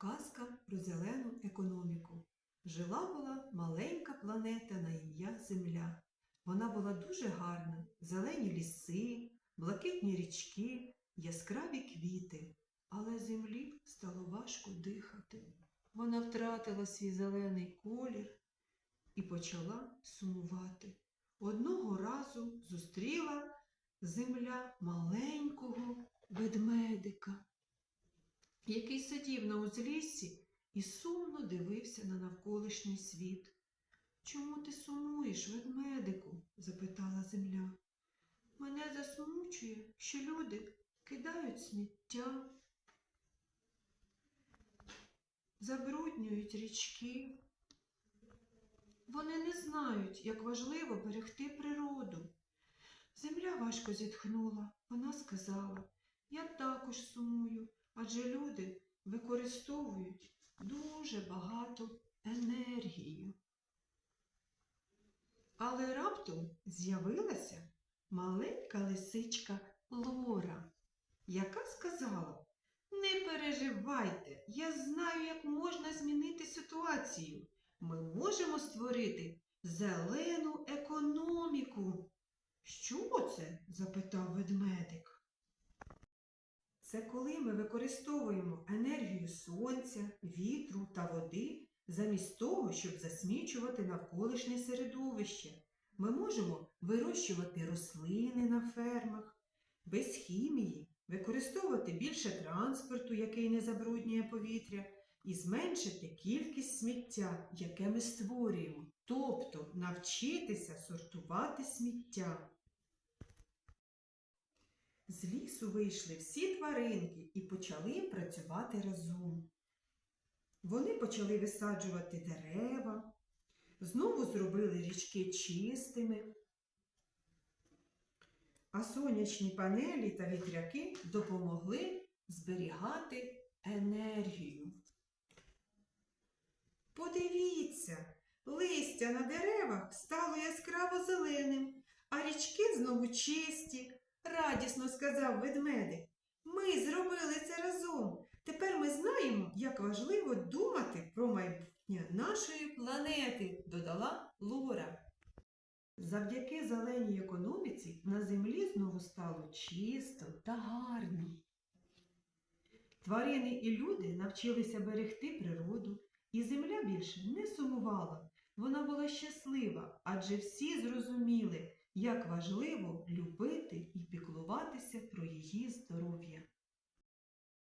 Казка про зелену економіку. Жила була маленька планета на ім'я Земля. Вона була дуже гарна: зелені ліси, блакитні річки, яскраві квіти. Але землі стало важко дихати. Вона втратила свій зелений колір і почала сумувати. Одного разу зустріла земля маленького ведмедика, який сидів на узліссі і сумно дивився на навколишній світ. Чому ти сумуєш, ведмедику? запитала земля. Мене засмучує, що люди кидають сміття, забруднюють річки. Вони не знають, як важливо берегти природу. Земля важко зітхнула. Вона сказала, я також сумую, адже люди використовують дуже багато енергії. Але раптом з'явилася маленька лисичка Лора, яка сказала, не переживайте, я знаю, як можна змінити ситуацію. Ми можемо створити зелену економіку. Що це? запитав ведмедик. Це коли ми використовуємо енергію сонця, вітру та води замість того, щоб засмічувати навколишнє середовище. Ми можемо вирощувати рослини на фермах, без хімії, використовувати більше транспорту, який не забруднює повітря, і зменшити кількість сміття, яке ми створюємо, тобто навчитися сортувати сміття. З лісу вийшли всі тваринки і почали працювати разом. Вони почали висаджувати дерева, знову зробили річки чистими, а сонячні панелі та вітряки допомогли зберігати енергію. Подивіться, листя на деревах стало яскраво зеленим, а річки знову чисті, радісно сказав ведмедик. Ми зробили це разом. Тепер ми знаємо, як важливо думати про майбутнє нашої планети, додала Лора. Завдяки зеленій економіці на землі знову стало чисто та гарно. Тварини і люди навчилися берегти природу, і земля більше не сумувала. Вона була щаслива, адже всі зрозуміли, як важливо любити і піклуватися про її здоров'я.